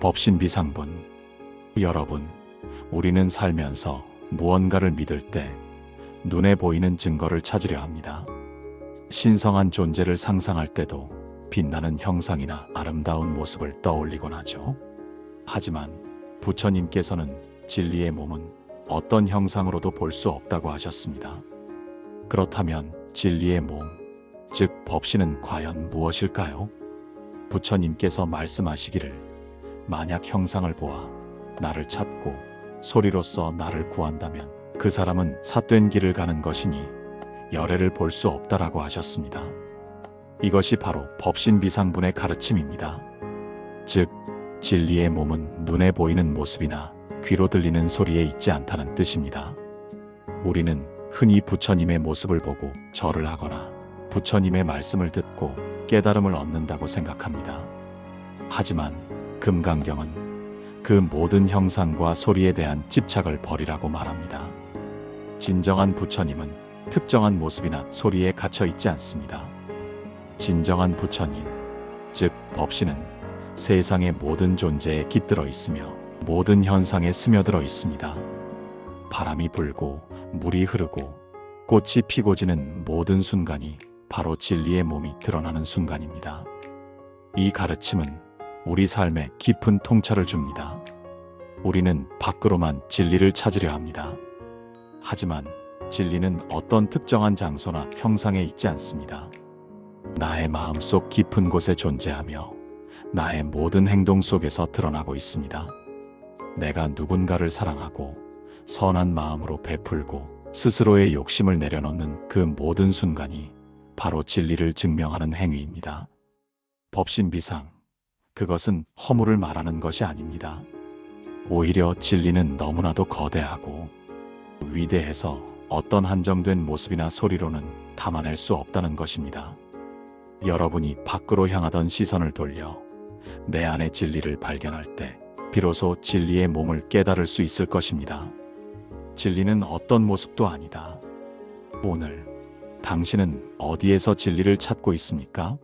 법신비상분. 여러분, 우리는 살면서 무언가를 믿을 때 눈에 보이는 증거를 찾으려 합니다. 신성한 존재를 상상할 때도 빛나는 형상이나 아름다운 모습을 떠올리곤 하죠. 하지만 부처님께서는 진리의 몸은 어떤 형상으로도 볼 수 없다고 하셨습니다. 그렇다면 진리의 몸, 즉 법신은 과연 무엇일까요? 부처님께서 말씀하시기를 만약 형상을 보아 나를 찾고 소리로써 나를 구한다면 그 사람은 삿된 길을 가는 것이니 열애를 볼 수 없다라고 하셨습니다. 이것이 바로 법신비상분의 가르침입니다. 즉, 진리의 몸은 눈에 보이는 모습이나 귀로 들리는 소리에 있지 않다는 뜻입니다. 우리는 흔히 부처님의 모습을 보고 절을 하거나 부처님의 말씀을 듣고 깨달음을 얻는다고 생각합니다. 하지만 금강경은 그 모든 형상과 소리에 대한 집착을 버리라고 말합니다. 진정한 부처님은 특정한 모습이나 소리에 갇혀 있지 않습니다. 진정한 부처님, 즉 법신은 세상의 모든 존재에 깃들어 있으며 모든 현상에 스며들어 있습니다. 바람이 불고 물이 흐르고 꽃이 피고 지는 모든 순간이 바로 진리의 몸이 드러나는 순간입니다. 이 가르침은 우리 삶에 깊은 통찰을 줍니다. 우리는 밖으로만 진리를 찾으려 합니다. 하지만 진리는 어떤 특정한 장소나 형상에 있지 않습니다. 나의 마음속 깊은 곳에 존재하며 나의 모든 행동 속에서 드러나고 있습니다. 내가 누군가를 사랑하고 선한 마음으로 베풀고 스스로의 욕심을 내려놓는 그 모든 순간이 바로 진리를 증명하는 행위입니다. 법신비상, 그것은 허물을 말하는 것이 아닙니다. 오히려 진리는 너무나도 거대하고 위대해서 어떤 한정된 모습이나 소리로는 담아낼 수 없다는 것입니다. 여러분이 밖으로 향하던 시선을 돌려 내 안의 진리를 발견할 때 비로소 진리의 몸을 깨달을 수 있을 것입니다. 진리는 어떤 모습도 아니다. 오늘 당신은 어디에서 진리를 찾고 있습니까?